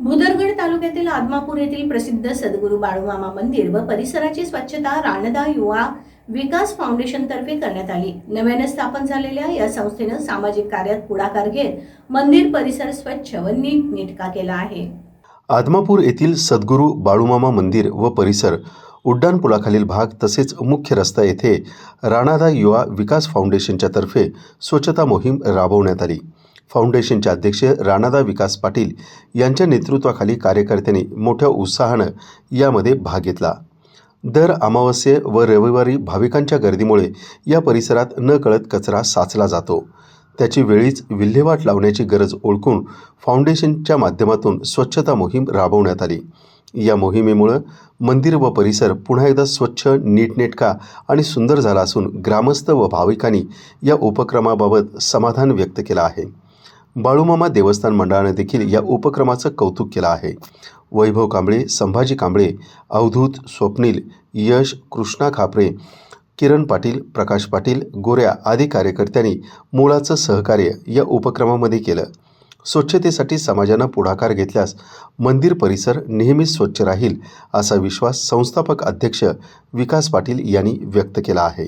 भुदरगड तालुक्यातील आदमापूर येथील प्रसिद्ध सद्गुरू बाळूमामा मंदिर व परिसराची स्वच्छता राणदा युवा विकास फाउंडेशन तर्फे करण्यात आली. नव्याने स्थापन झालेल्या या संस्थेनं सामाजिक कार्यात पुढाकार घेत मंदिर परिसर स्वच्छ व नीटनेटका केला आहे. आदमापूर येथील सद्गुरू बाळूमामा मंदिर व परिसर उड्डाणपुलाखालील भाग तसेच मुख्य रस्ता येथे राणादा युवा विकास फाउंडेशनच्या तर्फे स्वच्छता मोहीम राबवण्यात आली. फाउंडेशनचे अध्यक्ष राणादा विकास पाटील यांच्या नेतृत्वाखाली कार्यकर्त्यांनी मोठ्या उत्साहानं यामध्ये भाग घेतला. दर अमावस्ये व रविवारी भाविकांच्या गर्दीमुळे या परिसरात न कळत कचरा साचला जातो. त्याची वेळीच विल्हेवाट लावण्याची गरज ओळखून फाउंडेशनच्या माध्यमातून स्वच्छता मोहीम राबवण्यात आली. या मोहिमेमुळं मंदिर व परिसर पुन्हा एकदा स्वच्छ नीटनेटका आणि सुंदर झाला असून ग्रामस्थ व भाविकांनी या उपक्रमाबाबत समाधान व्यक्त केलं आहे. बाळूमामा देवस्थान मंडळाने देखील या उपक्रमाचं कौतुक केलं आहे. वैभव कांबळे संभाजी कांबळे अवधूत स्वप्नील यश कृष्णा खापरे किरण पाटील प्रकाश पाटील गोऱ्या आदी कार्यकर्त्यांनी मुळाचं सहकार्य या उपक्रमामध्ये केलं. स्वच्छतेसाठी समाजानं पुढाकार घेतल्यास मंदिर परिसर नेहमीच स्वच्छ राहील असा विश्वास संस्थापक अध्यक्ष विकास पाटील यांनी व्यक्त केला आहे.